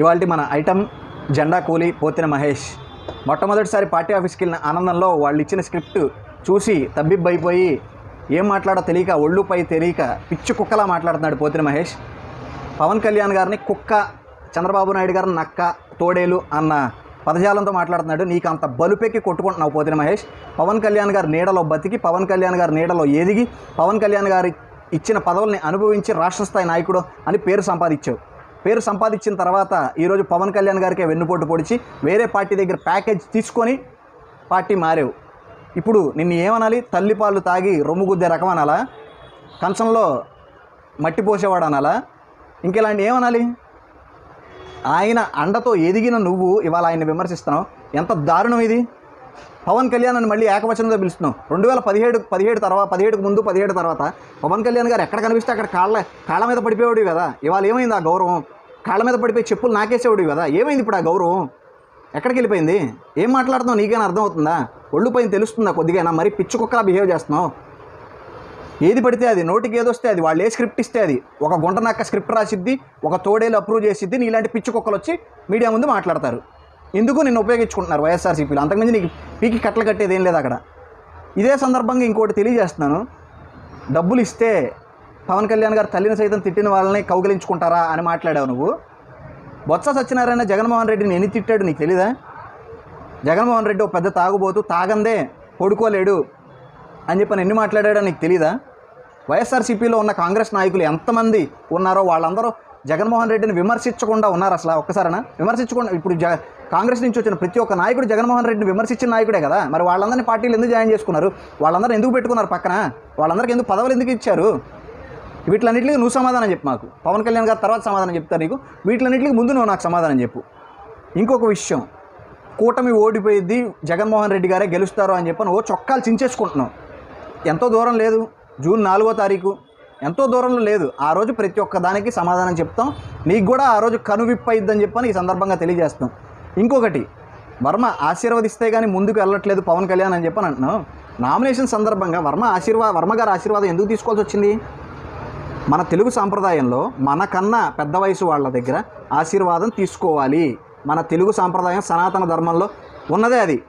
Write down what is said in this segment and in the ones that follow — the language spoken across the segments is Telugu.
ఇవాళ మన ఐటమ్ జెండా కూలి పోతిన మహేష్. మొట్టమొదటిసారి పార్టీ ఆఫీస్కి వెళ్ళిన ఆనందంలో వాళ్ళు ఇచ్చిన స్క్రిప్ట్ చూసి తబ్బిబ్బైపోయి ఏం మాట్లాడో తెలియక ఒళ్ళుపై తెలియక పిచ్చి కుక్కలా మాట్లాడుతున్నాడు పోతిన మహేష్. పవన్ కళ్యాణ్ గారిని కుక్క చంద్రబాబు నాయుడు గారిని నక్క తోడేలు అన్న పదజాలంతో మాట్లాడుతున్నాడు. నీకు అంత బలుపెక్కి కొట్టుకుంటున్నావు పోతిన మహేష్. పవన్ కళ్యాణ్ గారి నీడలో బతికి పవన్ కళ్యాణ్ గారి నీడలో ఎదిగి పవన్ కళ్యాణ్ గారి ఇచ్చిన పదవుల్ని అనుభవించి రాష్ట్ర స్థాయి నాయకుడు అని పేరు సంపాదించావు. పేరు సంపాదించిన తర్వాత ఈరోజు పవన్ కళ్యాణ్ గారికి వెన్నుపోటు పొడిచి వేరే పార్టీ దగ్గర ప్యాకేజ్ తీసుకొని పార్టీ మారేవు. ఇప్పుడు నిన్ను ఏమనాలి? తల్లిపాలు తాగి రొమ్ము గుద్దే రకం అనాలా? కంచంలో మట్టి పోసేవాడు అనాలా? ఇంకెలాంటి ఏమనాలి? ఆయన అండతో ఎదిగిన నువ్వు ఇవాళ ఆయన్ని విమర్శిస్తున్నావు. ఎంత దారుణం ఇది? పవన్ కళ్యాణ్ అని మళ్ళీ ఏకవచనంలో పిలుస్తున్నాం. రెండు వేల పదిహేడు పదిహేడు తర్వాత పదిహేడుకు ముందు పదిహేడు తర్వాత పవన్ కళ్యాణ్ గారు ఎక్కడ కనిపిస్తే అక్కడ కాళ్ళ కాళ్ళ మీద పడిపోయాడు కదా. ఇవాళ ఏమైంది ఆ గౌరవం? కాళ్ళ మీద పడిపోయి చెప్పులు నాకేసేవాడు కదా. ఏమైంది ఇప్పుడు ఆ గౌరవం? ఎక్కడికి వెళ్ళిపోయింది? ఏం మాట్లాడుతున్నావు? నీకేనా అర్థమవుతుందా? ఒళ్ళు పైన తెలుస్తుందా కొద్దిగా? మరి పిచ్చి కుక్కలా బిహేవ్ చేస్తున్నావు. ఏది పడితే అది నోటికి ఏదొస్తే అది వాళ్ళు ఏ స్క్రిప్ట్ ఇస్తే అది. ఒక గుంట నాక స్క్రిప్ట్ రాసిద్ది ఒక తోడేలు అప్రూవ్ చేసిద్ది నీలాంటి పిచ్చి కుక్కలు వచ్చి మీడియా ముందు మాట్లాడతారు. ఎందుకు నిన్ను ఉపయోగించుకుంటున్నారు వైఎస్ఆర్సీపీలో? అంతకుమించి నీకు పీకి కట్టలు కట్టేది ఏం లేదు అక్కడ. ఇదే సందర్భంగా ఇంకోటి తెలియజేస్తున్నాను. డబ్బులు ఇస్తే పవన్ కళ్యాణ్ గారు తల్లిని సైతం తిట్టిన వాళ్ళని కౌగిలించుకుంటారా అని మాట్లాడావు నువ్వు. బొత్స సత్యనారాయణ జగన్మోహన్ రెడ్డిని ఎన్ని తిట్టాడు నీకు తెలీదా? జగన్మోహన్ రెడ్డి ఒక పెద్ద తాగుబోతు తాగందే పడుకోలేడు అని చెప్పి ఎన్ని మాట్లాడాడో నీకు తెలీదా? వైఎస్ఆర్సీపీలో ఉన్న కాంగ్రెస్ నాయకులు ఎంతమంది ఉన్నారో వాళ్ళందరూ జగన్మోహన్ రెడ్డిని విమర్శించకుండా ఉన్నారు అసలు ఒక్కసారైనా? విమర్శించకుండా ఇప్పుడు జ కాంగ్రెస్ నుంచి వచ్చిన ప్రతి ఒక్క నాయకుడు జగన్మోహన్ రెడ్డిని విమర్శించిన నాయకుడే కదా? మరి వాళ్ళందరినీ పార్టీలు ఎందుకు జాయిన్ చేసుకున్నారు? వాళ్ళందరూ ఎందుకు పెట్టుకున్నారు పక్కన? వాళ్ళందరికీ ఎందుకు పదవులు ఎందుకు ఇచ్చారు? వీటిలన్నింటికి నువ్వు సమాధానం చెప్పు మాకు. పవన్ కళ్యాణ్ గారు తర్వాత సమాధానం చెప్తారు నీకు. వీటిలన్నింటికి ముందు నువ్వు నాకు సమాధానం చెప్పు. ఇంకొక విషయం. కూటమి ఓడిపోయింది జగన్మోహన్ రెడ్డి గారే గెలుస్తారు అని చెప్పని ఓ చొక్కాలు చించేసుకుంటున్నావు ఎంతో దూరం లేదు. జూన్ నాలుగో తారీఖు. ఎంతో దూరంలో లేదు. ఆ రోజు ప్రతి ఒక్క దానికి సమాధానం చెప్తాం. నీకు కూడా ఆ రోజు కనువిప్పయిద్దని చెప్పని ఈ సందర్భంగా తెలియజేస్తాం. ఇంకొకటి వర్మ ఆశీర్వదిస్తే కానీ ముందుకు వెళ్ళట్లేదు పవన్ కళ్యాణ్ అని చెప్పని అంటున్నావు నామినేషన్ సందర్భంగా వర్మ ఆశీర్వా వర్మ గారి ఆశీర్వాదం ఎందుకు తీసుకోవాల్సి వచ్చింది? మన తెలుగు సాంప్రదాయంలో మనకన్నా పెద్ద వయసు వాళ్ళ దగ్గర ఆశీర్వాదం తీసుకోవాలి. మన తెలుగు సాంప్రదాయం సనాతన ధర్మంలో ఉన్నదే అది.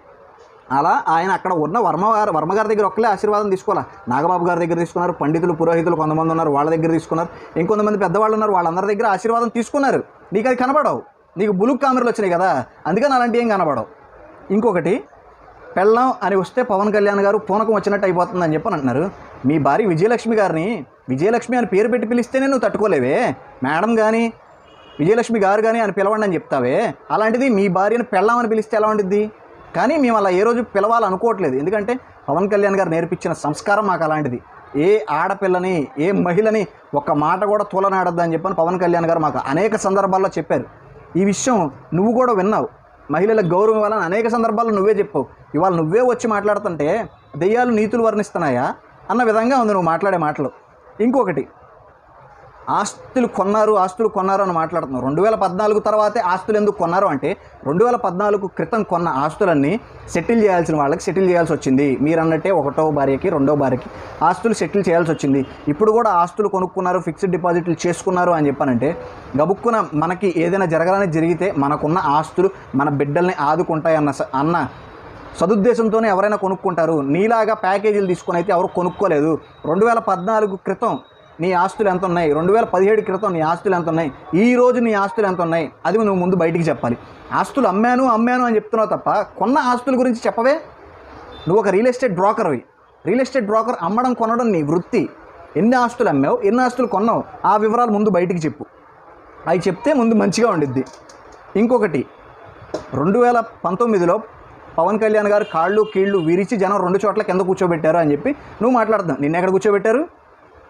అలా ఆయన అక్కడ ఉన్న వర్మగారు వర్మగారి వర్మ గారి దగ్గర ఒక్కలే ఆశీర్వాదం తీసుకోవాలా? నాగబాబు గారి దగ్గర తీసుకున్నారు పండితులు పురోహితులు కొంతమంది ఉన్నారు వాళ్ళ దగ్గర తీసుకున్నారు ఇంకొంతమంది పెద్దవాళ్ళు ఉన్నారు వాళ్ళందరి దగ్గర ఆశీర్వాదం తీసుకున్నారు. నీకు అది కనబడవు. నీకు బులుక్ కామెరలు వచ్చినాయి కదా అందుకని అలాంటి ఏం కనబడవు. ఇంకొకటి పెళ్ళం అని వస్తే పవన్ కళ్యాణ్ గారు పూనకం వచ్చినట్టు అయిపోతుంది అని చెప్పని అంటున్నారు. మీ భార్య విజయలక్ష్మి గారిని విజయలక్ష్మి అని పేరు పెట్టి పిలిస్తేనే నువ్వు తట్టుకోలేవే. మేడం కానీ విజయలక్ష్మి గారు కానీ అని పిలవండి అని చెప్తావే. అలాంటిది మీ భార్యను పెళ్ళామని అని పిలిస్తే ఎలా ఉండిద్ది? కానీ మేము అలా ఏ రోజు పిలవాలనుకోవట్లేదు. ఎందుకంటే పవన్ కళ్యాణ్ గారు నేర్పించిన సంస్కారం మాకు అలాంటిది. ఏ ఆడపిల్లని ఏ మహిళని ఒక్క మాట కూడా తూలనాడద్దు అని చెప్పని పవన్ కళ్యాణ్ గారు మాకు అనేక సందర్భాల్లో చెప్పారు. ఈ విషయం నువ్వు కూడా విన్నావు. మహిళలకు గౌరవం ఇవ్వాలని అనేక సందర్భాల్లో నువ్వే చెప్పావు. ఇవాళ నువ్వే వచ్చి మాట్లాడుతుంటే దెయ్యాలు నీతులు వర్ణిస్తున్నాయా? అన్న విధంగా ఉంది నువ్వు మాట్లాడే మాటలు. ఇంకొకటి ఆస్తులు కొన్నారు ఆస్తులు కొన్నారు అని మాట్లాడుతున్నాం. రెండు వేల పద్నాలుగు తర్వాతే ఆస్తులు ఎందుకు కొన్నారు అంటే రెండు వేల పద్నాలుగు క్రితం కొన్న ఆస్తులన్నీ సెటిల్ చేయాల్సిన వాళ్ళకి సెటిల్ చేయాల్సి వచ్చింది. మీరు అన్నట్టే ఒకటో భార్యకి రెండో భార్యకి ఆస్తులు సెటిల్ చేయాల్సి వచ్చింది. ఇప్పుడు కూడా ఆస్తులు కొనుక్కున్నారు ఫిక్స్డ్ డిపాజిట్లు చేసుకున్నారు అని చెప్పానంటే గబుక్కున మనకి ఏదైనా జరగాలని జరిగితే మనకున్న ఆస్తులు మన బిడ్డల్ని ఆదుకుంటాయన్న స- అన్న సదుద్దేశంతోనే ఎవరైనా కొనుక్కుంటారు. నీలాగా ప్యాకేజీలు తీసుకొని అయితే ఎవరు కొనుక్కోలేదు. రెండు వేల పద్నాలుగు క్రితం నీ ఆస్తులు ఎంత ఉన్నాయి రెండు వేల పదిహేడు క్రితం నీ ఆస్తులు ఎంత ఉన్నాయి ఈ రోజు నీ ఆస్తులు ఎంత ఉన్నాయి అది నువ్వు ముందు బయటికి చెప్పాలి. ఆస్తులు అమ్మాను అమ్మాను అని చెప్తున్నావు తప్ప కొన్న ఆస్తుల గురించి చెప్పవే? నువ్వు ఒక రియల్ ఎస్టేట్ బ్రోకర్వి రియల్ ఎస్టేట్ బ్రోకర్ అమ్మడం కొనడం నీ వృత్తి. ఎన్ని ఆస్తులు అమ్మావు ఎన్ని ఆస్తులు కొన్నావు? ఆ వివరాలు ముందు బయటికి చెప్పు. అవి చెప్తే ముందు మంచిగా ఉండిద్ది. ఇంకొకటి రెండు వేల పంతొమ్మిదిలో పవన్ కళ్యాణ్ గారు కాళ్ళు కీళ్ళు విరిచి జనం రెండు చోట్ల కింద కూర్చోబెట్టారు అని చెప్పి నువ్వు మాట్లాడుతున్నావు నిన్న ఎక్కడ కూర్చోబెట్టారు?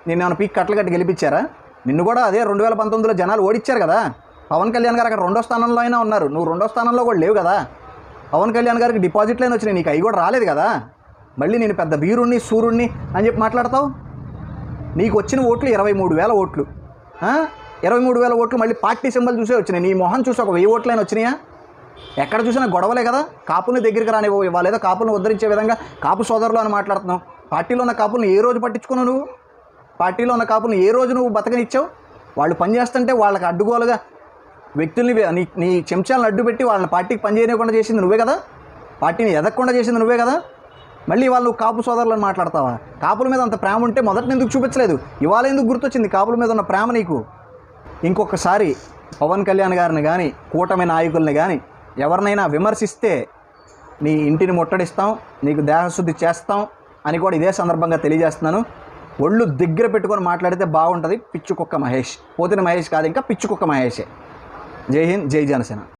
నిన్న ఏమైనా పీక్ కట్టలు కట్టి గెలిపించారా? నిన్ను కూడా అదే రెండు వేల పంతొమ్మిదిలో జనాలు ఓడిచ్చారు కదా. పవన్ కళ్యాణ్ గారు అక్కడ రెండో స్థానంలో అయినా ఉన్నారు. నువ్వు రెండో స్థానంలో కూడా లేవు కదా. పవన్ కళ్యాణ్ గారికి డిపాజిట్లు అయినా వచ్చినాయి. నీకు అవి కూడా రాలేదు కదా. మళ్ళీ నేను పెద్ద వీరుణ్ణి సూర్యుణ్ణి అని చెప్పి మాట్లాడతావు? నీకు వచ్చిన ఓట్లు ఇరవై మూడు వేల ఓట్లు. ఇరవై మూడు వేల ఓట్లు మళ్ళీ పార్టీ సింబల్ చూసే వచ్చినాయి. నీ మొహం చూసి ఒక వెయ్యి ఓట్లైనా వచ్చినాయా? ఎక్కడ చూసినా గొడవలే కదా. కాపుల్ని దగ్గరికి రానివ్వ వాళ్ళేదో ఏదో కాపులను ఉద్ధరించే విధంగా కాపు సోదరులు అని మాట్లాడుతున్నావు. పార్టీలో ఉన్న కాపులను ఏ రోజు పట్టించుకున్నావు నువ్వు? పార్టీలో ఉన్న కాపులను ఏ రోజు నువ్వు బతకనిచ్చావు? వాళ్ళు పనిచేస్తుంటే వాళ్ళకి అడ్డుగోలుగా వ్యక్తుల్ని నీ నీ చెంచాలను అడ్డుపెట్టి వాళ్ళని పార్టీకి పనిచేయకుండా చేసింది నువ్వే కదా? పార్టీని ఎదగకుండా చేసింది నువ్వే కదా? మళ్ళీ వాళ్ళు కాపు సోదరులను మాట్లాడతావా? కాపుల మీద అంత ప్రేమ ఉంటే మొదట ఎందుకు చూపించలేదు? ఇవాళ ఎందుకు గుర్తొచ్చింది కాపుల మీద ఉన్న ప్రేమ నీకు? ఇంకొకసారి పవన్ కళ్యాణ్ గారిని కానీ కూటమి నాయకుల్ని కానీ ఎవరినైనా విమర్శిస్తే నీ ఇంటిని ముట్టడిస్తాం నీకు దేహశుద్ధి చేస్తాం అని కూడా ఇదే సందర్భంగా తెలియజేస్తున్నాను. ఒళ్ళు దగ్గర పెట్టుకొని మాట్లాడితే బాగుంటుంది. పిచ్చుకుక్క మహేష్. పోతిన మహేష్ కాదు ఇంకా పిచ్చుకుక్క మహేషే. జై హింద్ జై జనసేన.